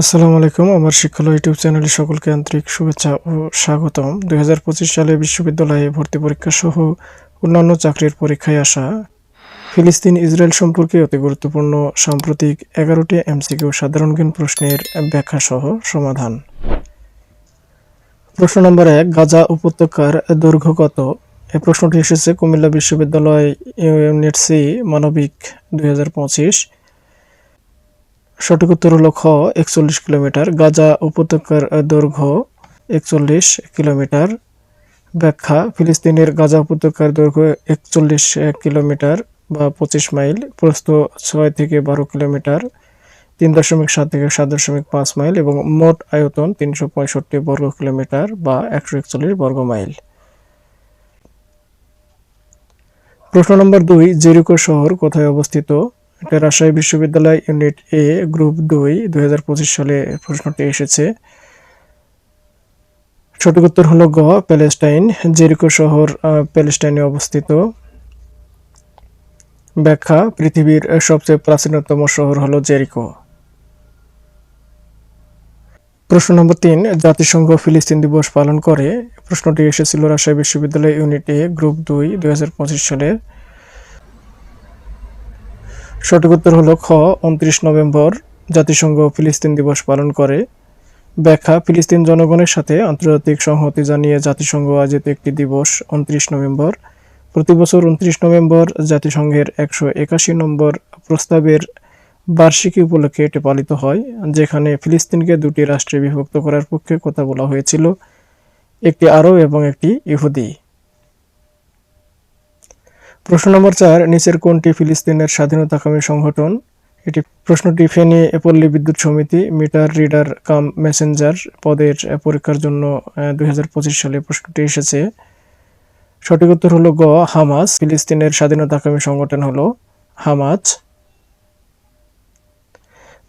আসসালামু আলাইকুম, আমার শিক্ষালয় ইউটিউব চ্যানেলে সকলকে আন্তরিক শুভেচ্ছা ও স্বাগতম। দুই সালে বিশ্ববিদ্যালয়ে ভর্তি পরীক্ষা সহ অন্যান্য চাকরির পরীক্ষায় আসা। ফিলিস্তিন ইসরায়েল সম্পর্কে অতি গুরুত্বপূর্ণ সাম্প্রতিক এগারোটি এমসিকিউ সাধারণ জ্ঞান প্রশ্নের ব্যাখ্যা সহ সমাধান। প্রশ্ন নম্বর এক, গাজা উপত্যকার দৈর্ঘ্য কত? এই প্রশ্নটি এসেছে কুমিল্লা বিশ্ববিদ্যালয় ইউনিট সি মানবিক দুই হাজার পঁচিশ। সঠিক উত্তর হলো খ, একচল্লিশ কিলোমিটার। গাজা উপত্যকার দৈর্ঘ্য একচল্লিশ কিলোমিটার। ব্যাখ্যা, ফিলিস্তিনের গাজা উপত্যকার দৈর্ঘ্য একচল্লিশ কিলোমিটার বা পঁচিশ মাইল, প্রস্থ ছয় থেকে বারো কিলোমিটার, তিন দশমিক সাত থেকে সাত দশমিক পাঁচ মাইল এবং মোট আয়তন তিনশো পঁয়ষট্টি বর্গ কিলোমিটার বা একশো একচল্লিশ বর্গ মাইল। প্রশ্ন নম্বর দুই, জেরিকো শহর কোথায় অবস্থিত? এটা রাজশাহী বিশ্ববিদ্যালয় ইউনিট এ, গ্রুপ দুই দুই সালে প্রশ্নটি এসেছে। সঠিক উত্তর হলো গ, প্যালেস্টাইন, জেরিকো শহর প্যালেস্টাইনে অবস্থিত। ব্যাখ্যা, পৃথিবীর সবচেয়ে প্রাচীনতম শহর হলো জেরিকো। প্রশ্ন নম্বর তিন, জাতিসংঘ ফিলিস্তিন দিবস পালন করে। প্রশ্নটি এসেছিল রাজশাহী বিশ্ববিদ্যালয় ইউনিট এ, গ্রুপ দুই দুই সালে। সঠিক উত্তর হলো খ, উনত্রিশ নভেম্বর জাতিসংঘ ফিলিস্তিন দিবস পালন করে। ব্যাখ্যা, ফিলিস্তিন জনগণের সাথে আন্তর্জাতিক সংহতি জানিয়ে জাতিসংঘ আয়োজিত একটি দিবস, উনত্রিশ নভেম্বর। প্রতি বছর উনত্রিশ নভেম্বর জাতিসংঘের একশো একাশি নম্বর প্রস্তাবের বার্ষিকী উপলক্ষে এটি পালিত হয়, যেখানে ফিলিস্তিনকে দুটি রাষ্ট্রে বিভক্ত করার পক্ষে কথা বলা হয়েছিল, একটি আরব এবং একটি ইহুদি। প্রশ্ন নম্বর চার, নিচের কোনটি ফিলিস্তিনের স্বাধীনতাকামী সংগঠন? এটি প্রশ্নটি ফেনী পল্লী বিদ্যুৎ সমিতি, মিটার রিডার কাম মেসেঞ্জার পদের পরীক্ষার জন্য দু হাজার পঁচিশ সালে প্রশ্নটি এসেছে। সঠিক উত্তর হলো গ, হামাস। ফিলিস্তিনের স্বাধীনতা স্বাধীনতাকামী সংগঠন হলো হামাজ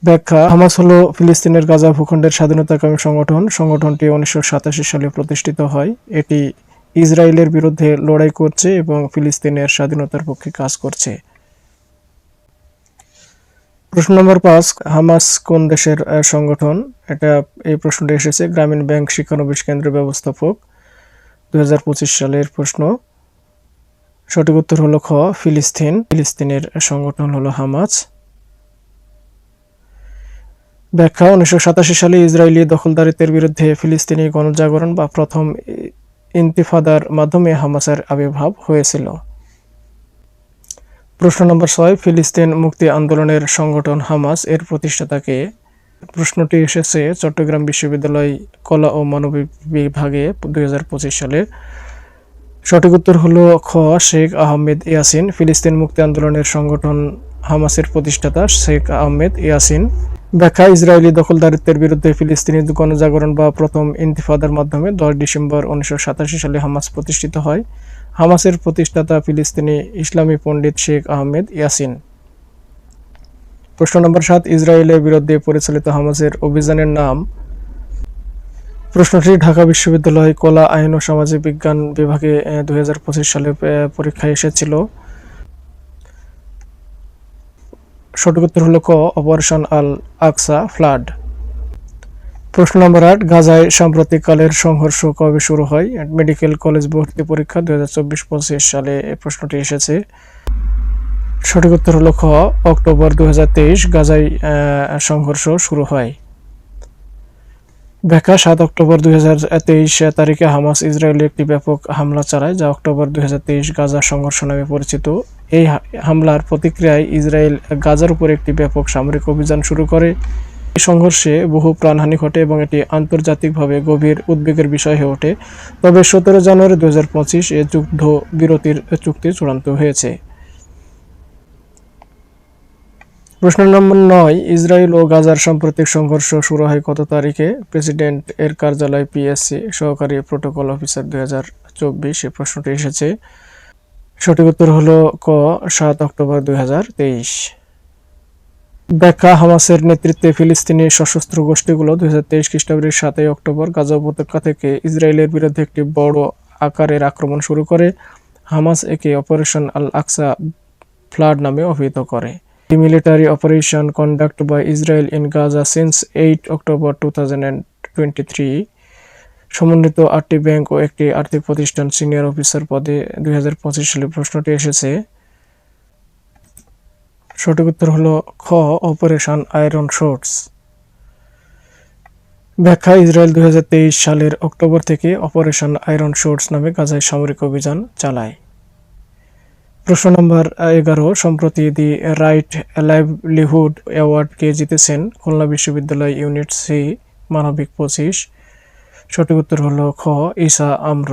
ব্যাখ্যা, হামাস হলো ফিলিস্তিনের গাজা ভূখণ্ডের স্বাধীনতাকামী সংগঠন। সংগঠনটি উনিশশো সাতাশি সালে প্রতিষ্ঠিত হয়। এটি ইসরায়েলের বিরুদ্ধে লড়াই করছে এবং ফিলিস্তিনের স্বাধীনতার পক্ষে কাজ করছে। প্রশ্ন নম্বর পাঁচ, হামাস কোন দেশের সংগঠন? এটা এই প্রশ্নটি এসেছে, গ্রামীণ ব্যাংক শিক্ষানবিশ কেন্দ্র ব্যবস্থাপক। দুই সালের প্রশ্ন, সঠিক উত্তর হলো খ, ফিলিস্তিন। ফিলিস্তিনের সংগঠন হলো হামাস। ব্যাখ্যা, উনিশশো সাতাশি সালে ইসরায়েলি দখলদারিত্বের বিরুদ্ধে ফিলিস্তিনি গণজাগরণ বা প্রথম ইন্তিফাদার মাধ্যমে হামাসের আবির্ভাব হয়েছিল। প্রশ্ন নম্বর ছয়, ফিলিস্তিন মুক্তি আন্দোলনের সংগঠন হামাস এর প্রতিষ্ঠাতাকে প্রশ্নটি এসেছে চট্টগ্রাম বিশ্ববিদ্যালয় কলা ও মানবিক বিভাগে দুই হাজার পঁচিশ সালে সঠিক উত্তর হলো খ, শেখ আহমেদ ইয়াসিন। ফিলিস্তিন মুক্তি আন্দোলনের সংগঠন হামাসের প্রতিষ্ঠাতা শেখ আহমেদ ইয়াসিন। ব্যাখ্যা ইসরায়েলি দখলদারিত্বের বিরুদ্ধে ফিলিস্তিনি গণজাগরণ বা প্রথম ইন্তিফাদার মাধ্যমে দশ ডিসেম্বর উনিশশো সাতাশি সালে হামাস প্রতিষ্ঠিত হয়। হামাসের প্রতিষ্ঠাতা ফিলিস্তিনি ইসলামী পণ্ডিত শেখ আহমেদ ইয়াসিন। প্রশ্ন নম্বর সাত, ইসরায়েলের বিরুদ্ধে পরিচালিত হামাসের অভিযানের নাম। প্রশ্নটি ঢাকা বিশ্ববিদ্যালয় কলা, আইন ও সামাজিক বিজ্ঞান বিভাগে দুই হাজার পঁচিশ সালে পরীক্ষায় এসেছিল। সঠিক উত্তর হলো ক, অপারেশন আল আকসা ফ্লাড। প্রশ্ন নম্বর আট, গাজায় সাম্প্রতিককালের সংঘর্ষ কবে শুরু হয়? মেডিকেল কলেজ ভর্তি পরীক্ষা দুই হাজার চব্বিশ পঁচিশ সালে এই প্রশ্নটি এসেছে। সঠিক উত্তর হলো খ, অক্টোবর দু গাজায় সংঘর্ষ শুরু হয়। ব্যাখ্যা, সাত অক্টোবর দুই তারিখে হামাস ইসরায়েলে একটি ব্যাপক হামলা চালায়, যা অক্টোবর দুই হাজার তেইশ গাজা সংঘর্ষ নামে পরিচিত। এই হামলার প্রতিক্রিয়ায় ইসরায়েল গাজার উপর একটি ব্যাপক সামরিক অভিযান শুরু করে। এই সংঘর্ষে বহু প্রাণহানি ঘটে এবং এটি আন্তর্জাতিকভাবে গভীর উদ্বেগের বিষয় হয়ে ওঠে। তবে সতেরো জানুয়ারি দু হাজার পঁচিশ এ যুদ্ধ বিরতির চুক্তি চূড়ান্ত হয়েছে। প্রশ্ন নম্বর নয়, ইসরায়েল ও গাজার সাম্প্রতিক সংঘর্ষ শুরু হয় কত তারিখে? প্রেসিডেন্ট এর কার্যালয় পিএসসি সহকারী প্রোটোকল অফিসার দুই হাজার চব্বিশ প্রশ্নটি এসেছে। সঠিক উত্তর হলো ক, সাত অক্টোবর দুই হাজার তেইশ। ব্যাখ্যা, হামাসের নেতৃত্বে ফিলিস্তিনি সশস্ত্র গোষ্ঠীগুলো দুই হাজার তেইশ খ্রিস্টাব্দের সাতই অক্টোবর গাজা উপত্যকা থেকে ইসরায়েলের বিরুদ্ধে একটি বড় আকারের আক্রমণ শুরু করে। হামাস একে অপারেশন আল আকসা ফ্লাড নামে অভিহিত করে। Military operation The military operation conducted by Israel in Gaza since 8 October 2023 সমন্বিত আটটি ব্যাংক ও একটি আর্থিক প্রতিষ্ঠান সিনিয়র অফিসার পদে দুই হাজার পঁচিশ সালে প্রশ্নটি এসেছে। সঠিক উত্তর হলো খ, অপারেশন আয়রন শোর্টস ব্যাখ্যা, ইসরায়েল দুই সালের অক্টোবর থেকে অপারেশন আয়রন শোর্টস নামে গাজায় সামরিক অভিযান চালায়। প্রশ্ন নম্বর এগারো, সম্প্রতি দি রাইট লাইভলিহুড অ্যাওয়ার্ড কে জিতেছেন খুলনা বিশ্ববিদ্যালয় ইউনিট সি, মানবিক পঁচিশ। সঠিক উত্তর হলো খ ঈসা আম্র।